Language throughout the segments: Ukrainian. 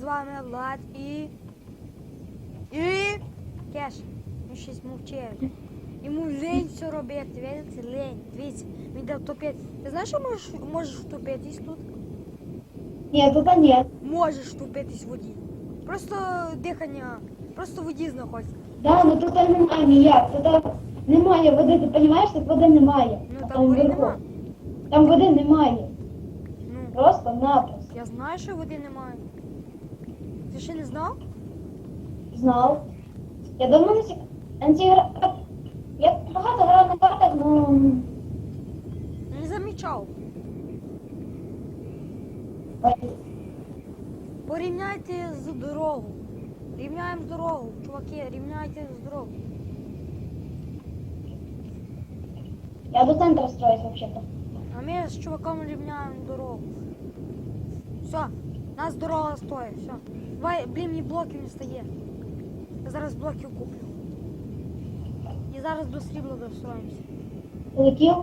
з вами Влад і. І. Кеш. Він щось мовчить. Йому лень все робити, видите, лень. Дивіться, він йде втопити. Ти знаєш, що можеш, можеш втопитись тут? Ні, тут ні. Можеш втопитись в воді. Просто дихання, просто в воді знаходиться. Да, ну тут немає ніяк. Тут немає води, ти розумієш, тут води немає. Ну А там води вверху. нема. Там води немає. Ну, Просто напросто. я знаю, що води немає. Ти ще не знав? Знав. Я давно не. Антигра... Я багато грав на картах, ну Не замічав. Порівняйте з дорогу. Рівняємо дорогу, чуваки, рівняйте з дорогу. я до центру строюсь взагалі-то. А ми з чуваком рівняємо дорогу. Все, нас дорога стоїть, все. Давай, блін, мені блоків не стає. Я зараз блоків куплю. І зараз до срібла достроїмося. Летів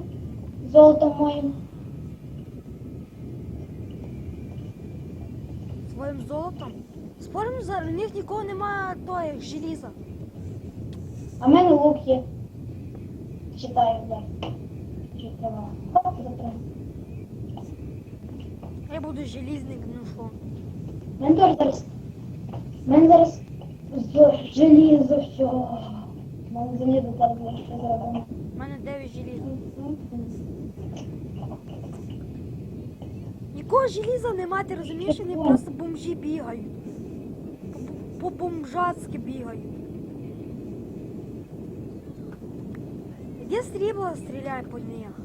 золотом моїм. Своїм золотом. Споримо, за у них нікого немає тої желіза. А в мене лук є. Читаю, да. Читаю. Я буду желізник, ну що. Теж зараз. У мене зараз з- желізо все. У мене залізо зараз буде ще зроблено. У мене 9 желіз. Нікого желіза нема, ти розумієш, вони просто бомжі бігають. По- По-бомжацьки бігають. Де срібло стріляй по них?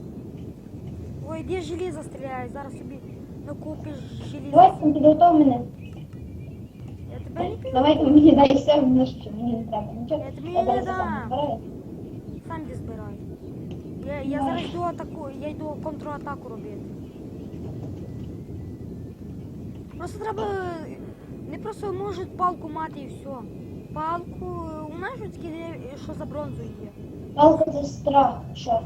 Ой, де желізо стріляє, зараз собі накупиш желізо. Там підготов мене. Я тебе не піду. Давай мені дай все, ну що мені не треба нічого. Я тобі не дам. сам де збирай. Я, я зараз йду атаку, я йду контратаку робити. Просто треба. Не просто можуть палку мати і все. Палку. У нас ж такі, що за бронзу є. Палка це страх, що?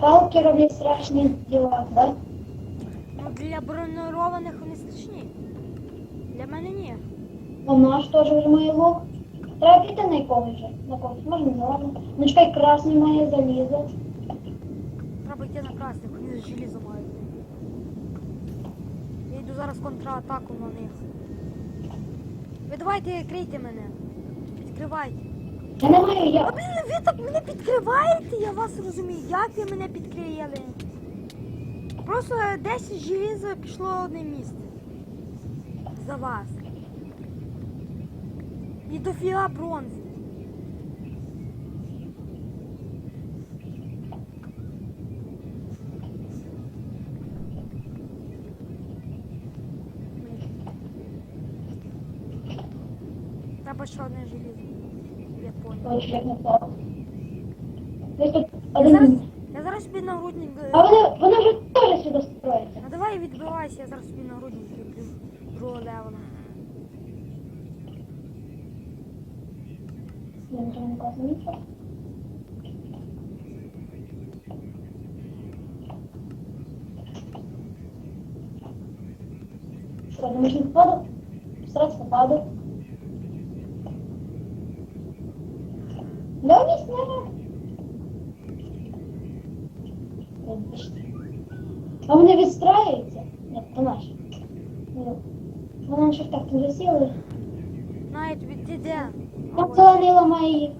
Палки роблять страшні діла, да? Ну для бронированих вони страшні. Для мене ні. А наш теж вже має лук. Треба піти на якогось вже. На когось, може не ладно. Ну чекай, красний має залізо. Треба йти на красних, вони желізо мають. Я йду зараз контратаку на них. Ви давайте крийте мене. Відкривайте. Я не маю я... А блін, ви так мене підкриваєте, я вас розумію. Як ви мене підкрили? Просто 10 желіза пішло в одне місце. За вас. І дофіга бронзи. Треба ще одне желізо. Я понял. Точно, як не плавав. Десь тут Я один. зараз, я зараз собі нагрудник. е, А вони, вони вже теж сюди строяться. Ну давай відбивайся, я зараз собі нагрудник зроблю другого левела. Я нічого не кажу, нічого. Що, думаєш, не впаду? Сразу попаду. Да, не сняла. А вони відстраюються? Ламає їх.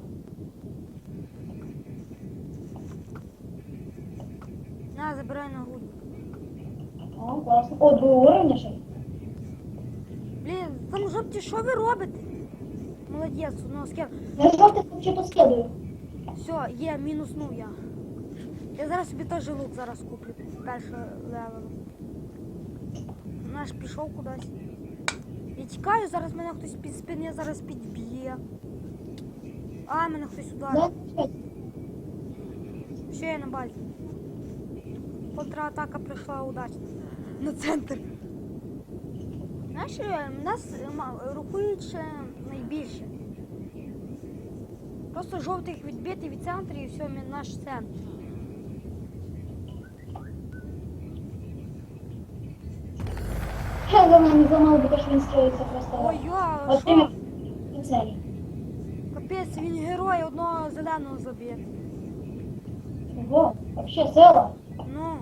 На, забирай нагрудник. О, класно. О, другого уровня ще. Блін, там жовті, що ви робите? Молодець, ну ким. Я жовтих взагалі слідую. Все, є, мінуснув я. Я зараз собі теж лук зараз куплю. Першого левела. Наш пішов кудись. Я тікаю, зараз мене хтось під спини зараз підб'є. А, мене хтось ударив. Да? Все, я на базі. Контратака прийшла удачно. На центр. Знаєш, е, нас е, ще найбільше. Просто жовтих відбити від центру і все, наш центр. Я за мене зламав, бо що він строїться просто. Ой, я, От що? тими цілі. Капець, він герой одного зеленого заб'є. Ого, вообще сила. Ну,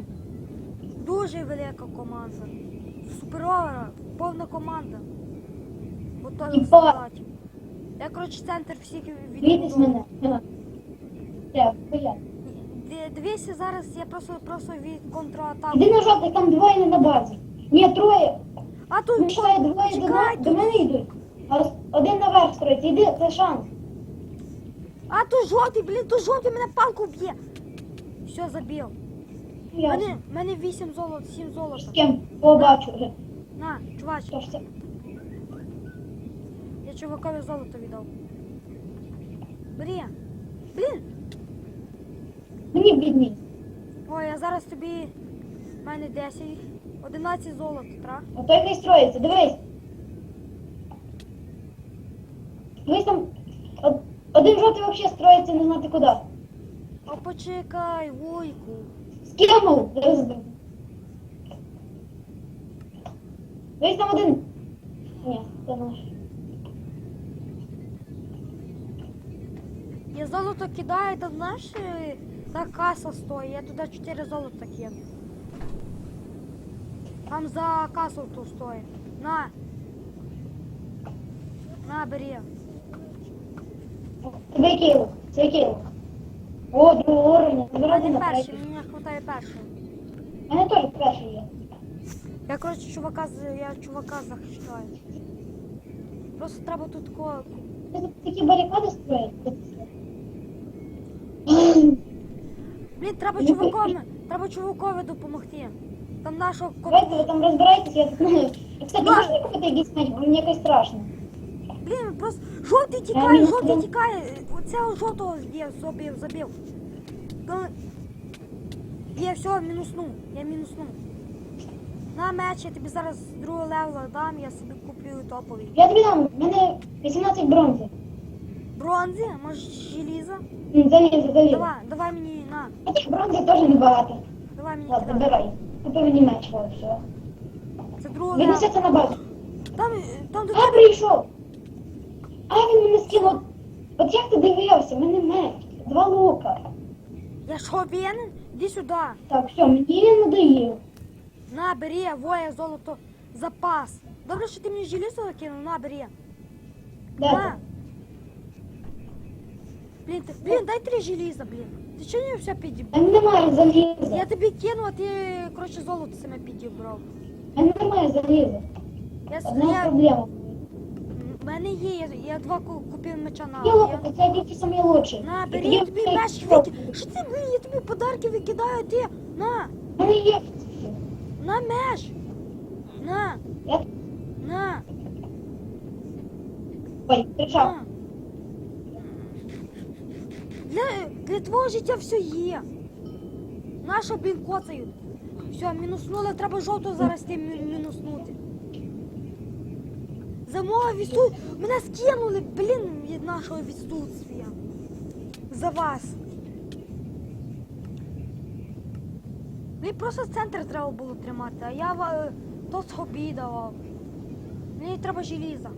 дуже велика команда. Суперова, повна команда. Готові І вставати. Я, коротше, центр всіх Бійтесь мене. Ага. Так, я. Ди- Дивися, зараз я просто просто від контратаку. Іди на жовтий, там двоє не на базі. Ні, троє. А тут Ну, чекай, двоє до, до мене йдуть. А один наверх строїться. Іди, це шанс. А тут жовтий, блін, тут жовтий мене палку б'є. Все, забив. Я Мене, мене 8 золот, 7 з золота. ким побачу вже. На, чувач, Що ж це? я чувакові золото віддав. Бери. Блін. Мені бідний. Ой, я зараз тобі. в мене 10. 11 золота, тра. А той хай строїться, дивись. Дивись там. од- Один жовтий взагалі строїться не знати куди. А почекай, вуйку. Скинув. Дивись. Дивись там один. Ні, це наш. Я золото кидаю, там знаєш, е, та каса стоїть, я туди 4 золота кину. Там за касу ту стоїть. На. На, бери. Тебе? Це який лук? О, другого уровня. На перший, мені не вистачає перший. У мене теж перший є. Я, коротше, чувака, я чувака захищаю. Просто треба тут ко... Ти тут такі барикади строїть? Блін, треба чувакові, треба чувакові допомогти. Там нашого Давайте ви там розбирайтесь, я знаю. Кстати, Да. можете купити меч, бо мені якось страшно. Блін, просто жовтий Я тікає, не жовтий тікає. Оцього жовтого є, забив, забив. То... Є, все, мінуснув, я мінуснув. На меч, я тобі зараз з другого левела дам, я собі куплю топовий. Я тобі дам, в мене 18 бронзи. Бронзи, може желіза? М, Залізо, залізо. Давай, давай мені, на, А тих бронзи теж небагато. давай мені Ладно, кидай. давай. Меч, ось все. Це другого левела. Віднесеться на базу. Там, там до А, прийшов. А, він мене скинув. От як ти дивився, в мене меч. Два лука. Я що, винен? Іди сюди. Так, все, мені він надоїв. На, бери, воє, золото, запас. Добре, що ти мені желізо кинув, на, бери. Де На. Ти? Блін, ти, блін, дай три желіза, блін. Ти чого не все підібрав? Мене немає заліза. Я тобі кину, а ти, коротше, золото саме підібрав. Мене немає заліза. Я, с- Одна я, проблема. в мене є, я, я два ку- купив меча на. Я, луки, це тільки самі лучші. на, бери, я тобі меч викину. Що ти, блін, я тобі подарки викидаю, ти, на, мене є. на меч. На, Я... на, Ой, прийшов. на. Для, для твого життя все є. Наша, блін. Все, мінуснули, треба жовту зараз ти мі- мінуснути. За мого відсу... Мене скинули, блін, від нашого відсутствия. За вас. Мені просто центр треба було тримати, а я ва- то собі давав. Мені треба желіза.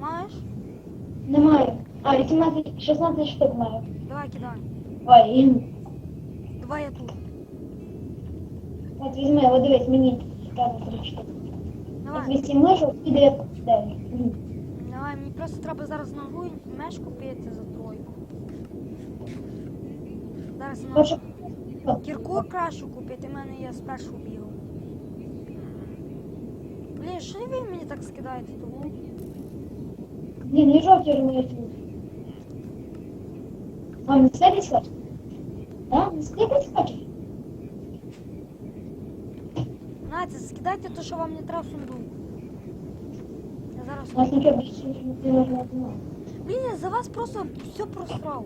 Маєш? А, 18, 16 штук маю. Давай кидай. Ой, і- Давай я тут. от візьми, от дивись, мені треба 3 штуки. От Давай. 8 лежу і 9. Мгм. Давай, мені просто треба зараз ногу і меч купити за тройку. Зараз можу Хочу. кірку кращу купити, в мене є спершу бігав. Блін, що ви мені так скидаєте того? Блін, і жовті ж А, не слідить хочеш? А, не слідить хочеш? Знаєте, скидайте те, що вам не треба в сундук. Я У зараз. нас нічого більше не знати. Блін, я за вас просто все просрав.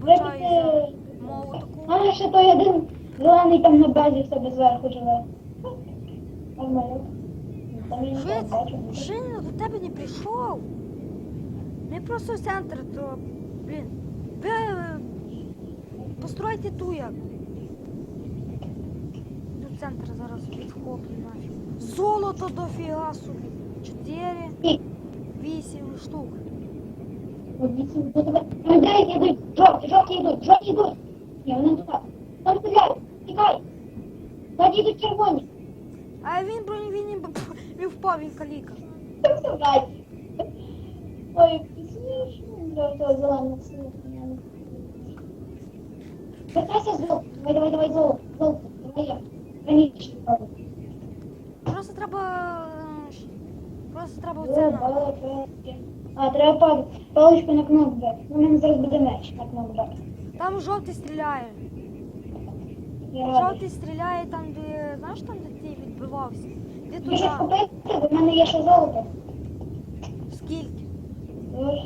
Вибачаю за мову таку. А, ще той один зелений там на базі в себе зверху живе. Нормально. Там я Що не бачу. ще до тебе не прийшов. Ми просто в центр, то, блін, ви е, постройте ту як. Тут центр зараз відхоплю нафіг. Золото дофіга собі. Чотири, І, вісім штук. от вісім, ну тебе, ну де йдуть, жовті, жовті йдуть, жовті йдуть. Ні, вони не туди. Там стріляють, тікай. Тоді йдуть червоні. А він бронь, він, він, він впав, він каліка. Представляй. Ой, як ти смішно, Того зеленого цвіту. Вертайся золото, давай, давай, давай, золото, золото, давай я. Раніше. Просто треба. е, Просто треба оце. А, треба пал- паличку на кнопбек. У мене зараз буде меч на кнопбек. Там жовтий стріляє. Я. Жовтий стріляє там, де. Знаєш там, де ти відбивався? Де Ти туди? щось купити? Бо в мене є ще золото. Скільки? Тож,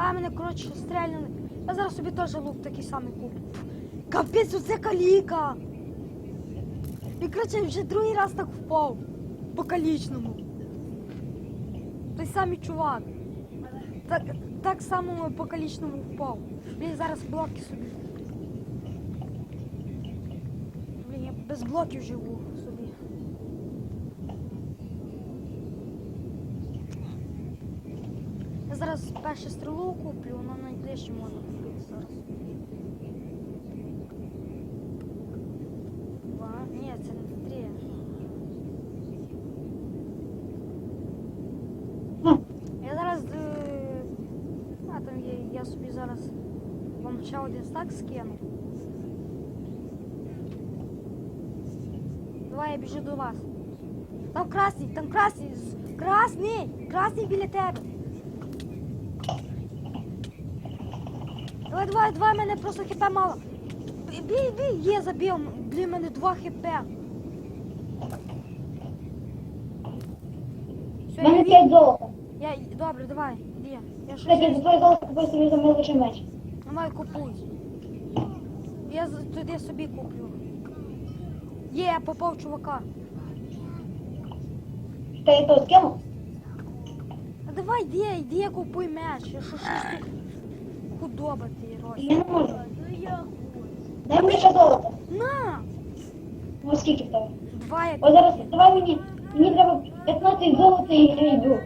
А, мене, коротше, стрельнули. Я зараз собі теж лук такий самий куплю. Капець, оце каліка! І коротше, вже другий раз так впав. По калічному. Той самий чувак. Так, так само по калічному впав. Блін, зараз блоки собі. Блін, я без блоків живу зараз першу стрілу куплю, на найближче можна купити зараз. Два. Ні, це не три. а, Я зараз. Е... А там є, я собі зараз вам ще один стак скину. Давай я біжу до вас. Там красний, там красний, з- красний, красний біля тебе. Давай, давай, давай, мене просто хп мало. Бій, бій, бій, є, забив, блін, мене два хп. Все, мене я, 5 ві- золота. я, добре, давай, іди. Я щось Кстати, за твоє золото купив собі замив лише меч. Давай купуй. Я з- туди собі куплю. Є, я попав чувака. Та я то скинув? А давай йди, йди, купуй меч. Я що щось тут худоба ти, Рось. Я не можу. Дай мені ще золото. На! Ну скільки в тебе? Два як. О, зараз давай мені. Мені треба 15 золота і я йду.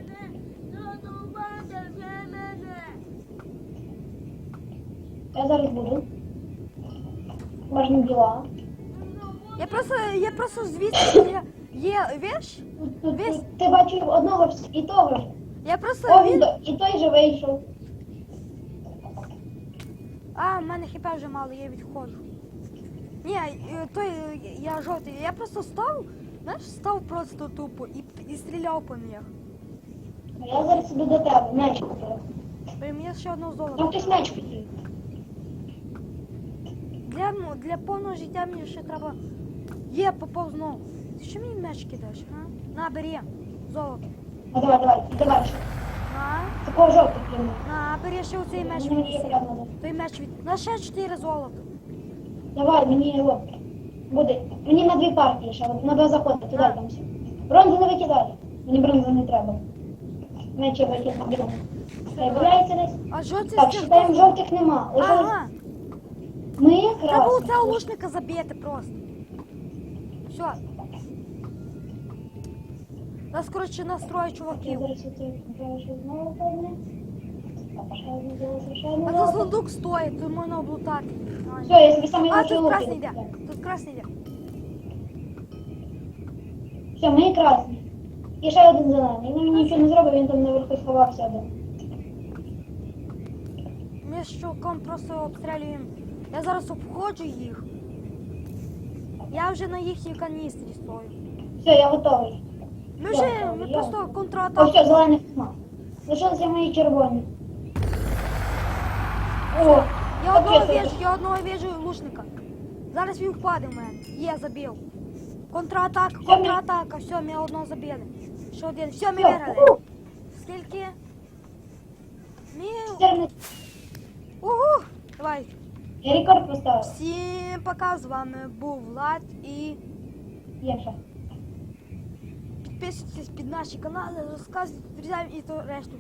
Я зараз буду. Важні діла. Я просто, я просто звідси є, є, віж? Тут, ти бачив одного ж і того ж. Я просто О, він... і той же вийшов. А, в мене хп вже мало, я відходжу. Ні, е, той, е, я жовтий, я просто став, знаєш, став просто тупо і, і стріляв по них. Я зараз іду до тебе, меч купив. Блін, Мені ще одного золота. Там хтось меч хотів. Для, для повного життя мені ще треба. Є, попав знову. Ти що мені меч кидаєш, а? На, бери. Золото. Ну давай, давай, давай. Такого жовтого прямо. на, бери ще оцей меч Мені ще прямо. Той меч від. На ще 4 золота. Давай, мені його. Буде. Мені на дві партії ще, на два заходи, туди там все. Бронзу не викидай. Мені бронзу не треба. Викидати бігом. Виявляється десь. А що це Так, з считаємо, жовтих нема. Лише Ага. ми Треба красні. цього лучника забити просто. Все. Нас, коротше, настрою Я чуваків. зараз оце купила ще знову повне. Одне золото, ще одне А золото. сундук стоїть, тут можна облутати. Все, я собі самі А, тут луки. красний йде. Тут красний йде. Все, ми красні. І ще один зелений. Він мені нічого не зробив, він там наверху сховався один. Ми з чуваком просто обстрілюємо. Я зараз обходжу їх. Я вже на їхній каністрі стою. Все, я готовий. Ми Я вже ми я просто готовий. О, контратаку. все, зелених нема. Лишилися мої червоні. О, Я одного віжу, я одного віжу лучника. Зараз він впаде в мене. Є, забив. Контратака, контратака. Все, ми одного забили. Ще один. Все, ми виграли. Скільки? Ми... Угу! Давай. Я рекорд поставив. Всім пока. З вами був Влад і Є ще. Підписуйтесь під наші канали, розказуйте друзям і то решту.